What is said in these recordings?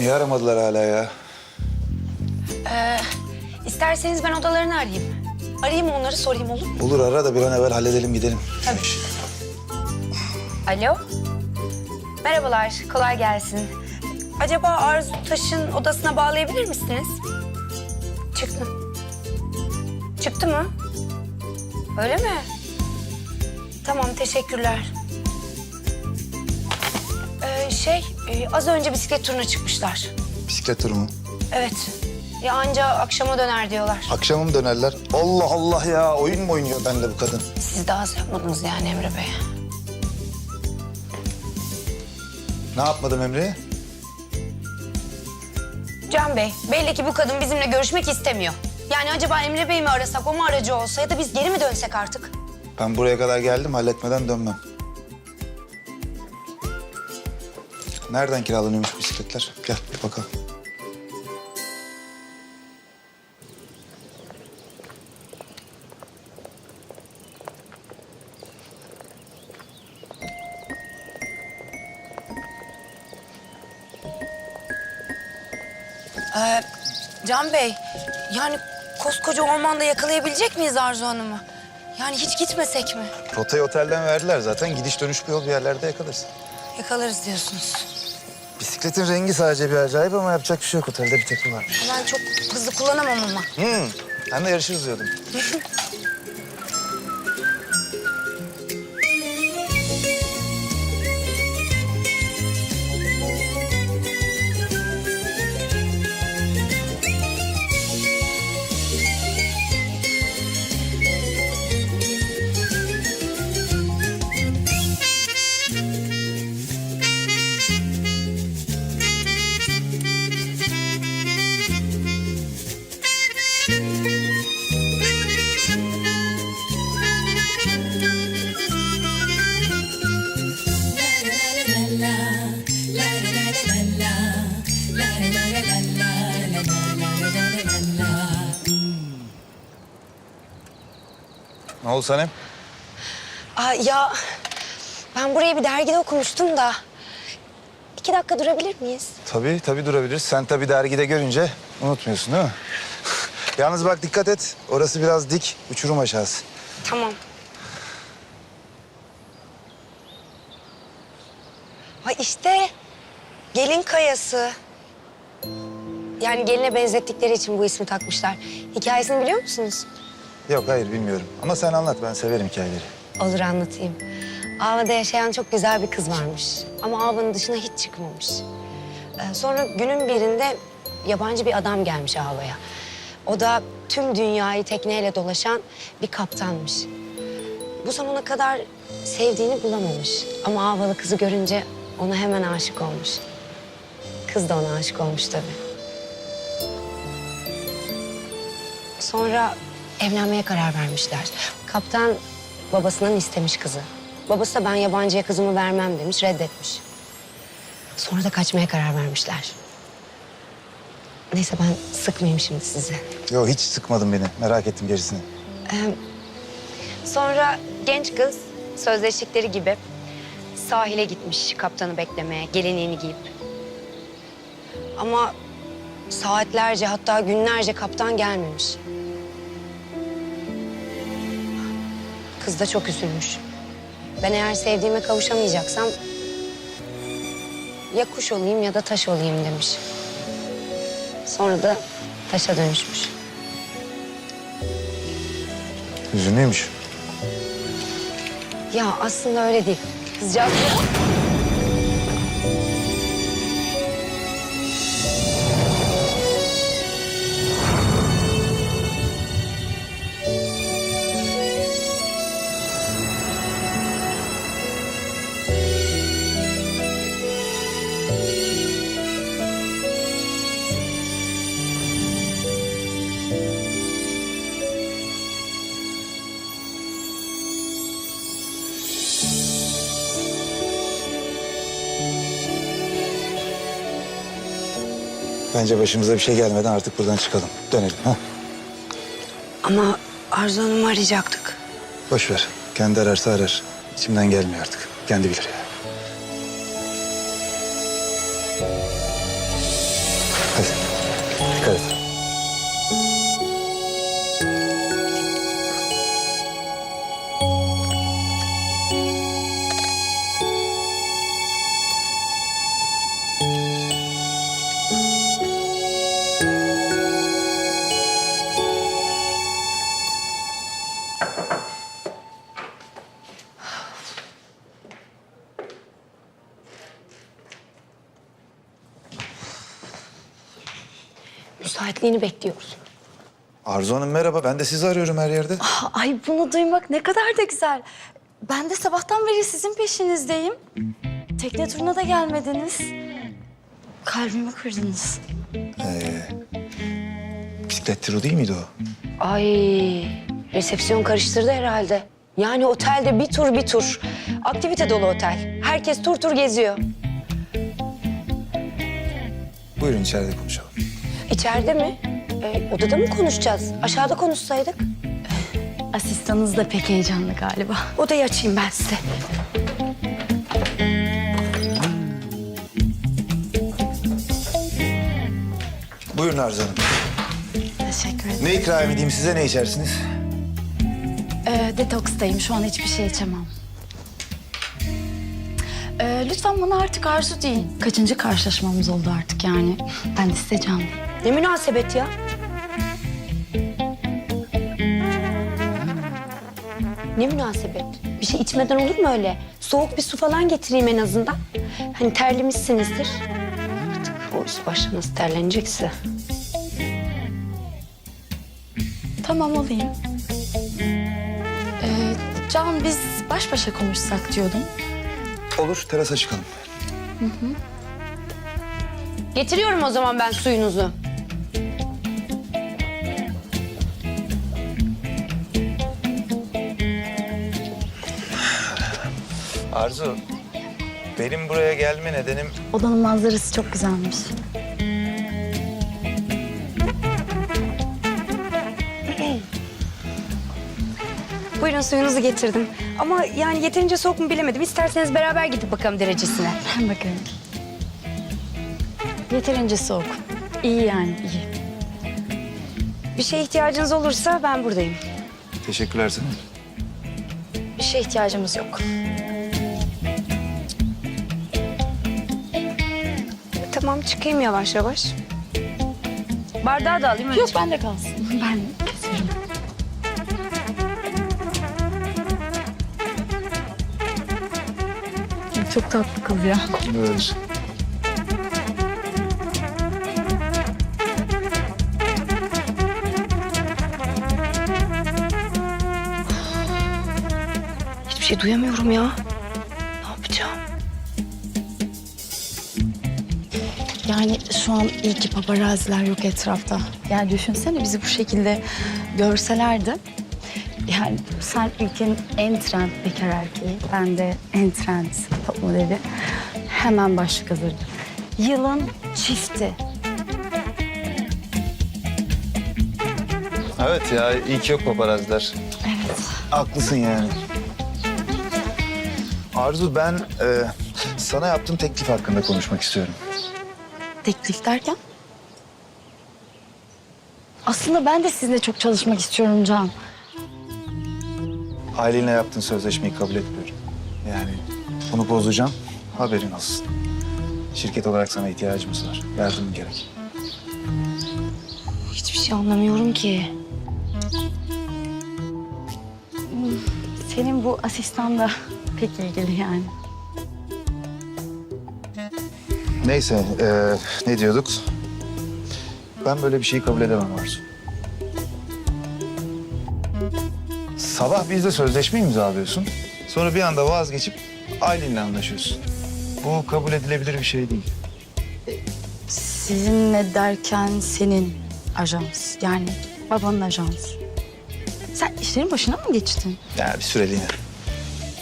Niye aramadılar hala ya? İsterseniz ben odalarını arayayım. Arayayım onları sorayım olur mu? Olur ara da bir an evvel halledelim gidelim. Tabii. Alo. Merhabalar, kolay gelsin. Acaba Arzu Taş'ın odasına bağlayabilir misiniz? Çıktı. Çıktı mı? Öyle mi? Tamam, teşekkürler. Ee, şey, e, az önce bisiklet turuna çıkmışlar. Bisiklet turu mu? Evet. Ya anca akşama döner diyorlar. Akşama mı dönerler? Allah Allah ya oyun mu oynuyor benimle bu kadın? Siz daha az yapmadınız yani Emre Bey. Ne yapmadım Emre'ye? Can Bey, belli ki bu kadın bizimle görüşmek istemiyor. Yani acaba Emre Bey mi arasak, o mu aracı olsa ya da biz geri mi dönsek artık? Ben buraya kadar geldim halletmeden dönmem. Nereden kiralanıyormuş bisikletler? Gel bir bakalım. Ee, Can Bey, yani koskoca ormanda yakalayabilecek miyiz Arzu Hanım'ı? Yani hiç gitmesek mi? Rotayı otelden verdiler zaten. Gidiş dönüş bir yol bir yerlerde yakalarız. Yakalarız diyorsunuz. Bisikletin rengi sadece bir acayip ama yapacak bir şey yok. Otelde bir tek bu varmış. Ben çok hızlı kullanamam ama. Hmm. Ben de yarışırız diyordum. Ne oldu Sanem? Aa, ya ben burayı bir dergide okumuştum da. İki dakika durabilir miyiz? Tabii tabii durabiliriz. Sen tabii dergide görünce unutmuyorsun değil mi? Yalnız bak dikkat et. Orası biraz dik, uçurum aşağısı. Tamam. Ha işte gelin kayası. Yani geline benzettikleri için bu ismi takmışlar. Hikayesini biliyor musunuz? Yok hayır bilmiyorum. Ama sen anlat ben severim hikayeleri. Olur anlatayım. Ava'da yaşayan çok güzel bir kız varmış. Ama Ava'nın dışına hiç çıkmamış. Ee, sonra günün birinde yabancı bir adam gelmiş Ava'ya. O da tüm dünyayı tekneyle dolaşan bir kaptanmış. Bu zamana kadar sevdiğini bulamamış. Ama Avalı kızı görünce ona hemen aşık olmuş. Kız da ona aşık olmuş tabii. Sonra evlenmeye karar vermişler. Kaptan babasından istemiş kızı. Babası da ben yabancıya kızımı vermem demiş, reddetmiş. Sonra da kaçmaya karar vermişler. Neyse ben sıkmayayım şimdi sizi. Yok hiç sıkmadın beni. Merak ettim gerisini. Sonra genç kız sözleştikleri gibi sahile gitmiş kaptanı beklemeye, gelinliğini giyip. Ama saatlerce hatta günlerce kaptan gelmemiş. Kız da çok üzülmüş. Ben eğer sevdiğime kavuşamayacaksam ya kuş olayım ya da taş olayım demiş. Sonra da taşa dönüşmüş. Hüzünlüymüş. Ya aslında öyle değil. Kızcağız... Bence başımıza bir şey gelmeden artık buradan çıkalım. Dönelim. Ha? Ama Arzu Hanım'ı arayacaktık. Boş ver. Kendi ararsa arar. İçimden gelmiyor artık. Kendi bilir ya. Müsaitliğini bekliyoruz. Arzu Hanım merhaba. Ben de sizi arıyorum her yerde. Ay bunu duymak ne kadar da güzel. Ben de sabahtan beri sizin peşinizdeyim. Tekne turuna da gelmediniz. Kalbimi kırdınız. Bisiklet turu değil miydi o? Ay resepsiyon karıştırdı herhalde. Yani otelde bir tur bir tur. Aktivite dolu otel. Herkes tur tur geziyor. Buyurun içeride konuşalım. İçeride mi? Ee, odada mı konuşacağız? Aşağıda konuşsaydık. Asistanınız da pek heyecanlı galiba. Odayı açayım ben size. Buyurun Arzu Hanım. Teşekkür ederim. Ne ikram edeyim size ne içersiniz? Ee, detokstayım. Şu an hiçbir şey içemem. Ee, lütfen bana artık Arzu deyin. Kaçıncı karşılaşmamız oldu artık yani. Ben de size canlı. Ne münasebet ya? Ne münasebet? Bir şey içmeden olur mu öyle? Soğuk bir su falan getireyim en azından. Hani terlemişsinizdir. Artık o üst başta nasıl terlenecekse. Tamam olayım. Ee, Can biz baş başa konuşsak diyordum. Olur terasa çıkalım. Getiriyorum o zaman ben suyunuzu. Arzu, benim buraya gelme nedenim Odanın manzarası çok güzelmiş. Buyurun suyunuzu getirdim. Ama yani yeterince soğuk mu bilemedim. İsterseniz beraber gidip bakalım derecesine. Hem bakalım. Yeterince soğuk. İyi yani iyi. Bir şeye ihtiyacınız olursa ben buradayım. Teşekkürler sana. Bir şeye ihtiyacımız yok. Tamam çıkayım yavaş yavaş. Bardağı da alayım. öyle Yok bende kalsın. Ben keserim. Çok tatlı kız ya. Böyle. Hiçbir şey duyamıyorum ya. Şu an iyi ki paparaziler yok etrafta. Yani düşünsene bizi bu şekilde görselerdi. Yani sen ülkenin en trend bekar erkeği, ben de en trend top modeli. Hemen başlık hazırdı. Yılın çifti. Evet ya iyi ki yok paparaziler. Evet. Haklısın yani. Arzu ben e, sana yaptığım teklif hakkında konuşmak istiyorum. Teklif derken? Aslında ben de sizinle çok çalışmak istiyorum Can. Ailenle yaptığın sözleşmeyi kabul etmiyorum. Yani bunu bozacağım haberin olsun. Şirket olarak sana ihtiyacımız var. Yardım gerek. Hiçbir şey anlamıyorum ki. Senin bu asistan da pek ilgili yani. Neyse e, ne diyorduk? Ben böyle bir şeyi kabul edemem Arzu. Sabah bizde sözleşme imzalıyorsun. Sonra bir anda vazgeçip ailenle anlaşıyorsun. Bu kabul edilebilir bir şey değil. Sizinle derken senin ajans yani babanın ajansı. Sen işlerin başına mı geçtin? Ya bir süreliğine.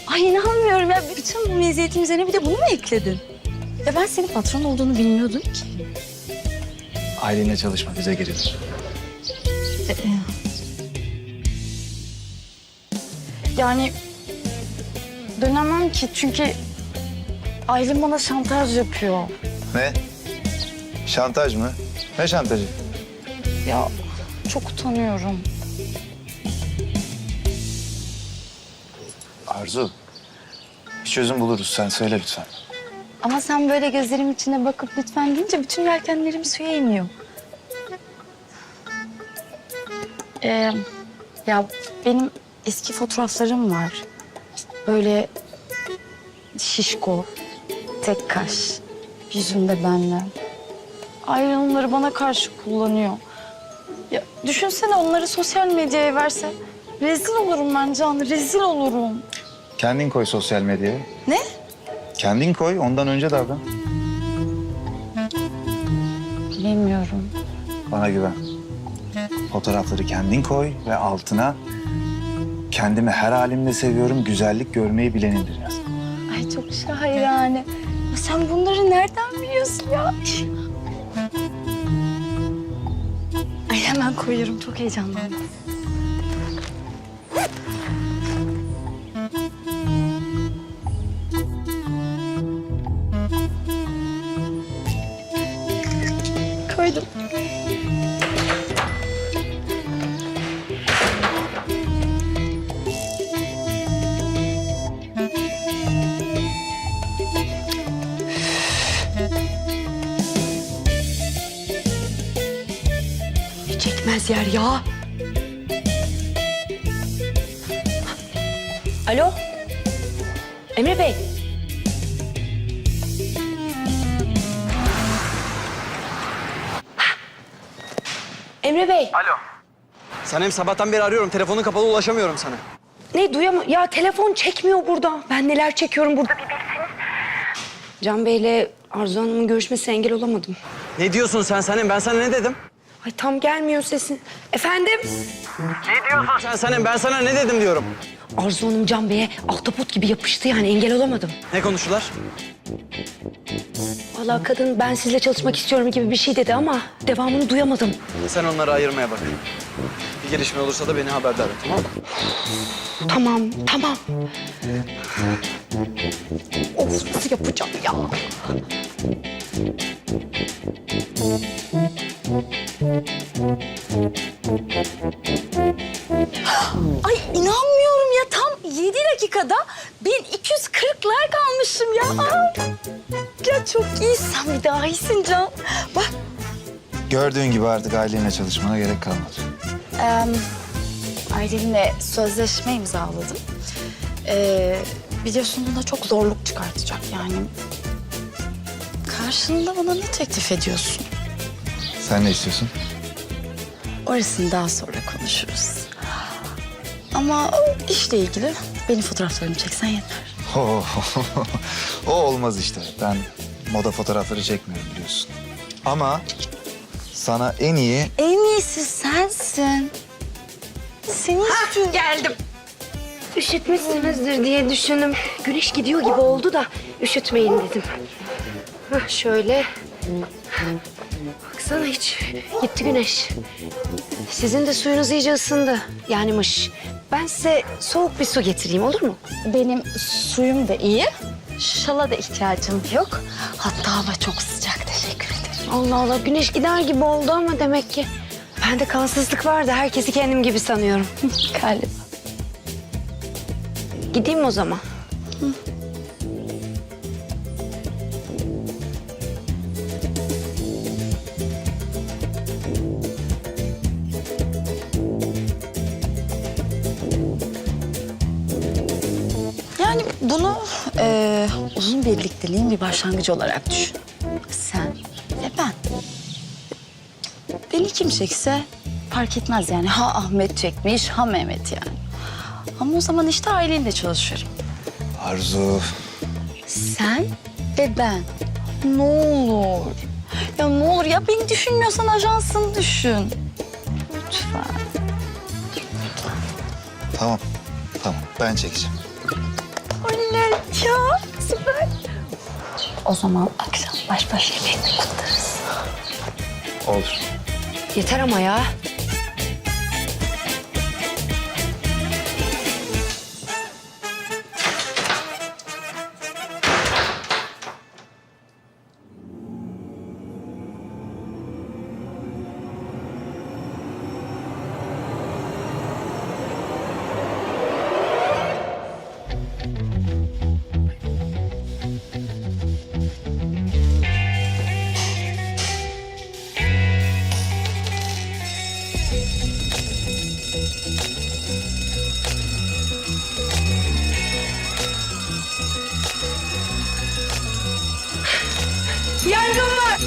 Ay inanmıyorum ya bütün bu meziyetin üzerine bir de bunu mu ekledin? Ya ben senin patron olduğunu bilmiyordum ki. Ailenle çalışma bize gelir. Yani dönemem ki çünkü Aylin bana şantaj yapıyor. Ne? Şantaj mı? Ne şantajı? Ya çok utanıyorum. Arzu. Bir çözüm buluruz. Sen söyle lütfen. Ama sen böyle gözlerim içine bakıp lütfen deyince bütün yelkenlerim suya iniyor. Ee, ya benim eski fotoğraflarım var. Böyle şişko, tek kaş, yüzümde benle. Aynen onları bana karşı kullanıyor. Ya düşünsene onları sosyal medyaya verse. Rezil olurum ben Can, rezil olurum. Kendin koy sosyal medyaya. Ne? Kendin koy. Ondan önce davran. Bilmiyorum. Bana güven. Fotoğrafları kendin koy ve altına kendimi her halimle seviyorum, güzellik görmeyi bilenindir yaz. Ay çok şahane. Ya sen bunları nereden biliyorsun ya? Ay hemen koyuyorum. Çok heyecanlandım. Çekmez yer ya. Alo? Emre Bey. Emre Bey. Sanem sabahtan beri arıyorum. Telefonun kapalı ulaşamıyorum sana. Ne duyama... Ya telefon çekmiyor burada. Ben neler çekiyorum burada bir bilseniz. Can Bey'le Arzu Hanım'ın görüşmesine engel olamadım. Ne diyorsun sen Sanem? Ben sana ne dedim? Ay tam gelmiyor sesin. Efendim? Sen Sanem ben sana ne dedim diyorum. Arzu Hanım Can Bey'e ahtapot gibi yapıştı yani engel olamadım. Ne konuştular? Vallahi kadın ben sizle çalışmak istiyorum gibi bir şey dedi ama devamını duyamadım. Sen onları ayırmaya bak. Bir gelişme olursa da beni haberdar et tamam mı? Tamam, tamam. Of nasıl yapacağım ya? Ay inanmıyorum 7 dakikada 1240 like almışım ya. Ay. Ya çok iyisin bir daha iyisin Can. Bak Gördüğün gibi artık ailenle çalışmana gerek kalmadı. Aylin'le sözleşme imzaladım. Ee, biliyorsun buna çok zorluk çıkartacak yani. Karşında bana ne teklif ediyorsun? Sen ne istiyorsun? Orasını daha sonra konuşuruz. Ama işle ilgili benim fotoğraflarımı çeksen yeter. O, olmaz işte. Ben moda fotoğrafları çekmiyorum biliyorsun. Ama sana en iyi En iyisi sensin. Seni istiyorum. Geldim. Üşütmüşsünüzdür diye düşündüm. Güneş gidiyor gibi oldu da üşütmeyin dedim. Hah, şöyle. Baksana hiç gitti güneş. Sizin de suyunuz iyice ısındı. Yani mış. Ben size soğuk bir su getireyim olur mu? Benim suyum da iyi. Şala da ihtiyacım yok. Hatta hava çok sıcak. Teşekkür ederim. Allah Allah güneş gider gibi oldu ama demek ki. Bende kansızlık var da herkesi kendim gibi sanıyorum. Galiba. Gideyim o zaman. Yani bunu eee, uzun birlikteliğin bir başlangıcı olarak düşün. Sen ve ben. Beni kim çekse fark etmez yani. Ha Ahmet çekmiş, ha Mehmet yani. Ama o zaman işte ailenle çalışırım. Arzu. Sen ve ben. Ne olur. Ya ne olur ya beni düşünmüyorsan ajansını düşün. Lütfen. Tamam. Tamam. Ben çekeceğim. O zaman akşam baş başa yemeğini kutlarız. Olur. Yeter ama ya. Yangın var.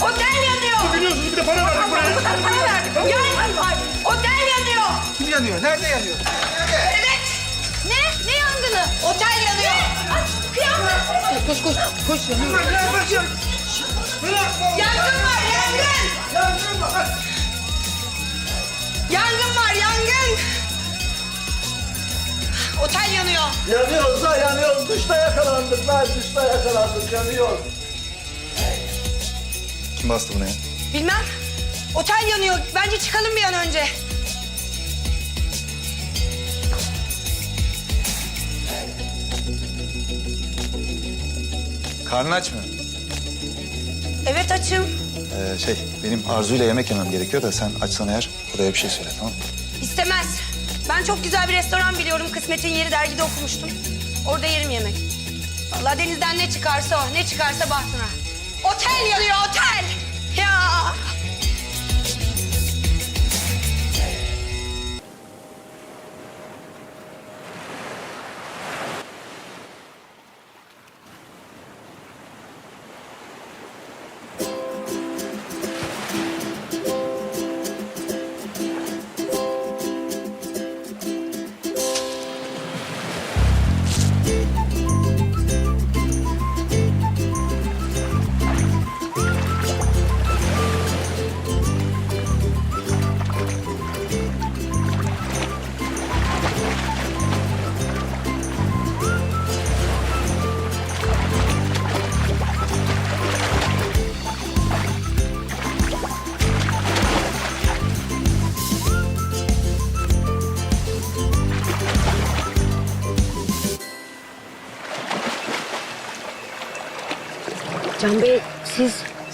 Otel yanıyor. Biliyorsunuz bir de para verdik buraya. Para verdik. Yangın var. Otel yanıyor. Kim yanıyor? Nerede yanıyor? Nerede? Evet. Ne? Ne yangını? Otel yanıyor. Ne? Ay, kıyafet. Koş koş. Koş yanıyor. Bırak bırak bırak. Yangın var yangın. Yangın var. Yangın var yangın. Otel yanıyor. Yanıyoruz da yanıyoruz. Duşta yakalandık. Ben duşta yakalandık. Yanıyoruz. Kim bastı buna ya? Bilmem. Otel yanıyor. Bence çıkalım bir an önce. Karnın aç mı? Evet açım. Ee, şey, benim Arzu'yla yemek yemem gerekiyor da sen açsan eğer odaya bir şey söyle tamam mı? İstemez. Ben çok güzel bir restoran biliyorum. Kısmet'in yeri dergide okumuştum. Orada yerim yemek. Vallahi denizden ne çıkarsa o, ne çıkarsa bahtına. Yanıyor, otel.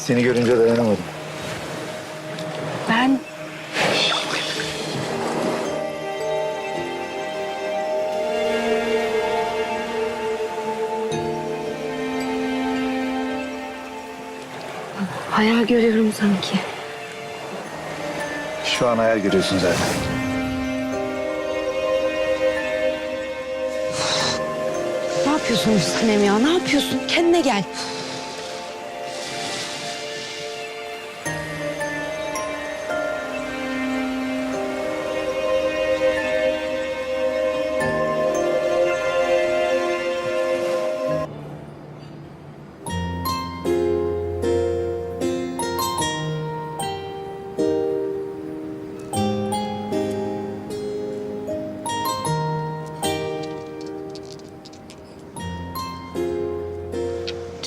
Seni görünce dayanamadım. Ben hayal görüyorum sanki. Şu an hayal görüyorsun zaten. Ne yapıyorsun Sanem ya? Ne yapıyorsun? Kendine gel.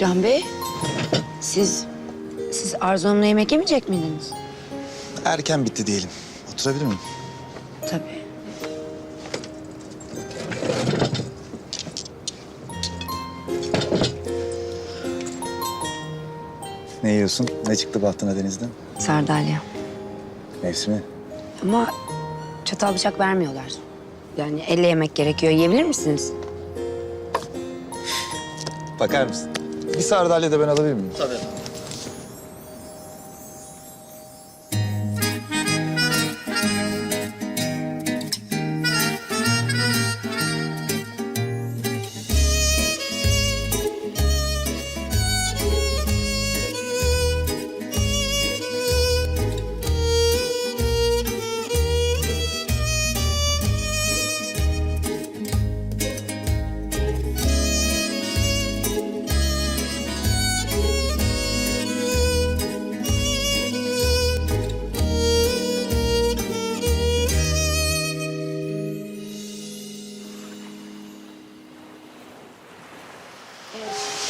Can Bey, siz siz Arzu Hanım'la yemek yemeyecek miydiniz? Erken bitti diyelim. Oturabilir miyim? Tabii. Ne yiyorsun? Ne çıktı bahtına denizden? Sardalya. Mevsimi. Ama çatal bıçak vermiyorlar. Yani elle yemek gerekiyor. Yiyebilir misiniz? Bakar mısın? Bir sardalya da ben alabilir miyim? Tabii.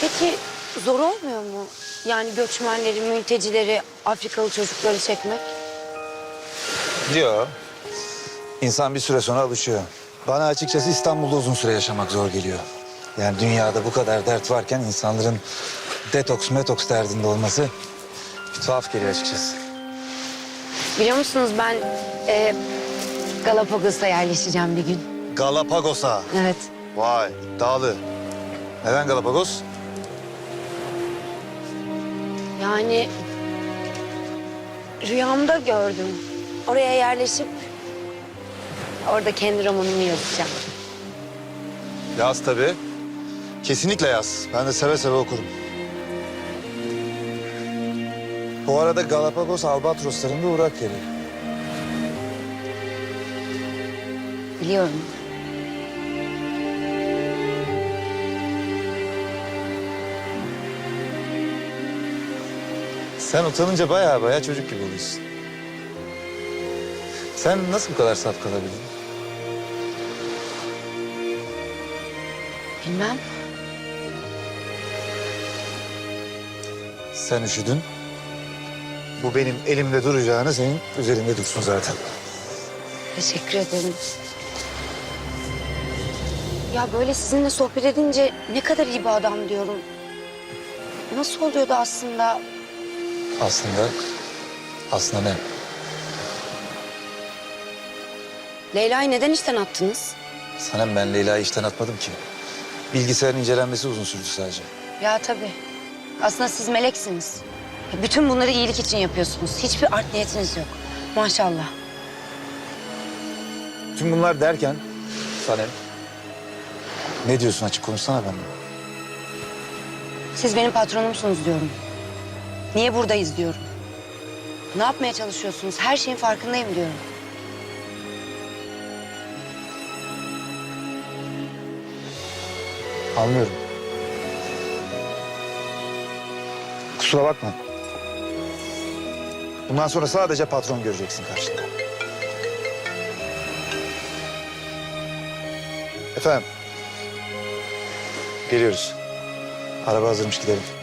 Peki zor olmuyor mu? Yani göçmenleri, mültecileri, Afrikalı çocukları çekmek? Yok. İnsan bir süre sonra alışıyor. Bana açıkçası İstanbul'da uzun süre yaşamak zor geliyor. Yani dünyada bu kadar dert varken insanların detoks metoks derdinde olması bir tuhaf geliyor açıkçası. Biliyor musunuz ben e, Galapagos'a yerleşeceğim bir gün. Galapagos'a. Evet. Vay iddialı. Neden Galapagos? Yani rüyamda gördüm. Oraya yerleşip orada kendi romanımı yazacağım. Yaz tabii. Kesinlikle yaz. Ben de seve seve okurum. Bu arada Galapagos albatrosların da uğrak yeri. Biliyorum. Sen utanınca bayağı bayağı çocuk gibi oluyorsun. Sen nasıl bu kadar saf kalabildin? Bilmem. Sen üşüdün. Bu benim elimde duracağını senin üzerinde dursun zaten. Teşekkür ederim. Ya böyle sizinle sohbet edince ne kadar iyi bir adam diyorum. Nasıl oluyordu aslında? Aslında, aslında ne? Leyla'yı neden işten attınız? Sanem ben Leyla'yı işten atmadım ki. Bilgisayarın incelenmesi uzun sürdü sadece. Ya tabii. Aslında siz meleksiniz. Bütün bunları iyilik için yapıyorsunuz. Hiçbir art niyetiniz yok. Maşallah. Tüm bunlar derken Sanem... Ne diyorsun açık konuşsana benimle. Siz benim patronumsunuz diyorum. Niye buradayız diyorum. Ne yapmaya çalışıyorsunuz? Her şeyin farkındayım diyorum. Anlıyorum. Kusura bakma. Bundan sonra sadece patron göreceksin karşında. Efendim. Geliyoruz. Araba hazırmış gidelim.